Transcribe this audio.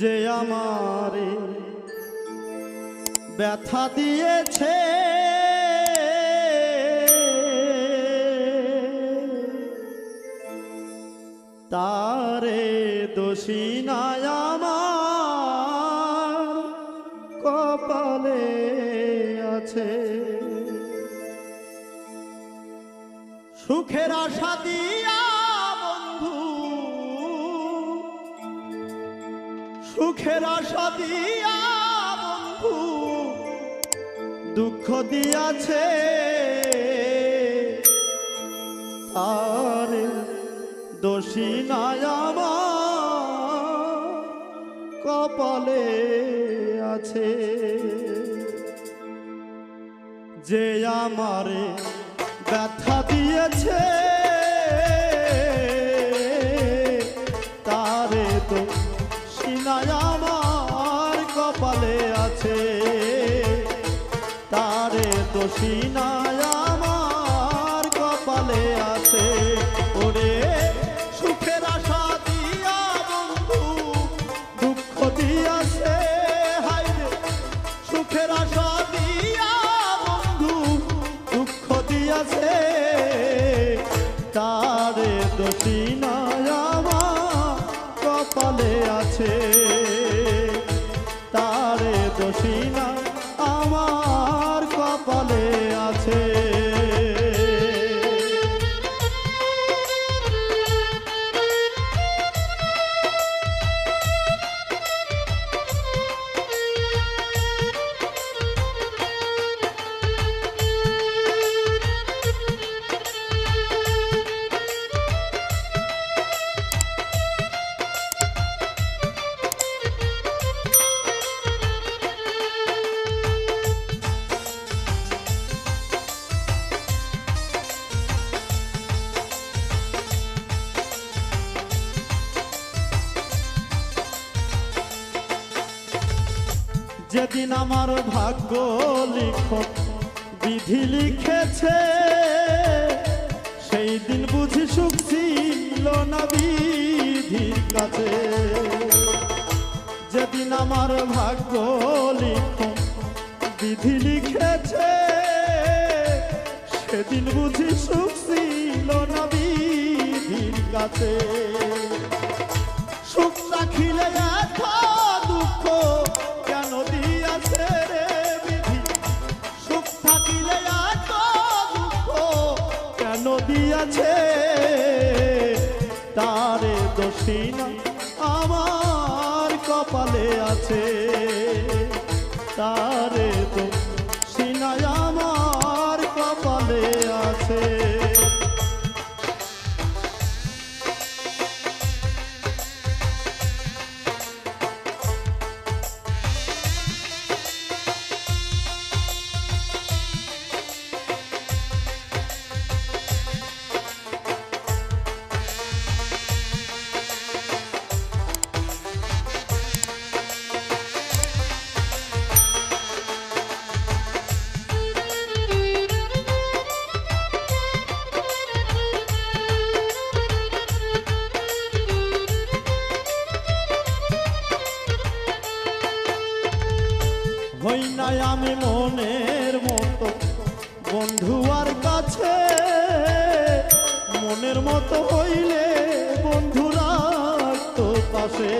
যে আমারে ব্যথা দিয়েছে। তারে দোষী নাই আমার কপালে আছে। সুখের আশা দিয়া সুখের আশা দিয়া বন্ধু, দুঃখ দিয়াছে। আর দোষী আমার, কপালে আছে। যে আমারে ব্যথা দিয়েছে আমার কপালে আছে। তারে তো সিনায় আমার কপালে আছে। ওরে সুখের আশা দিয়া বন্ধু, দুঃখ দিয়াছে হাইরে সুখের আশা দিয়া বন্ধু, দুঃখ দিয়াছে তারে দোষী আমার কপালে আছে। তারে দোষী না যেদিন আমার ভাগ্য লিখন বিধি লিখেছে, সেই দিন বুঝি সুখ ছিল না বিধির কাছে। যেদিন আমার ভাগ্য লিখন বিধি লিখেছে, সেদিন বুঝি সুখ ছিল না বিধির কাছে। সুখ রাখিলে এত কেন আছে তারে দোষী আমার কপালে আছে। তারে দোষী হই নাই আমি মনের মতো বন্ধু আর কাছে মনের মতো হইলে বন্ধুরা তো পাশে।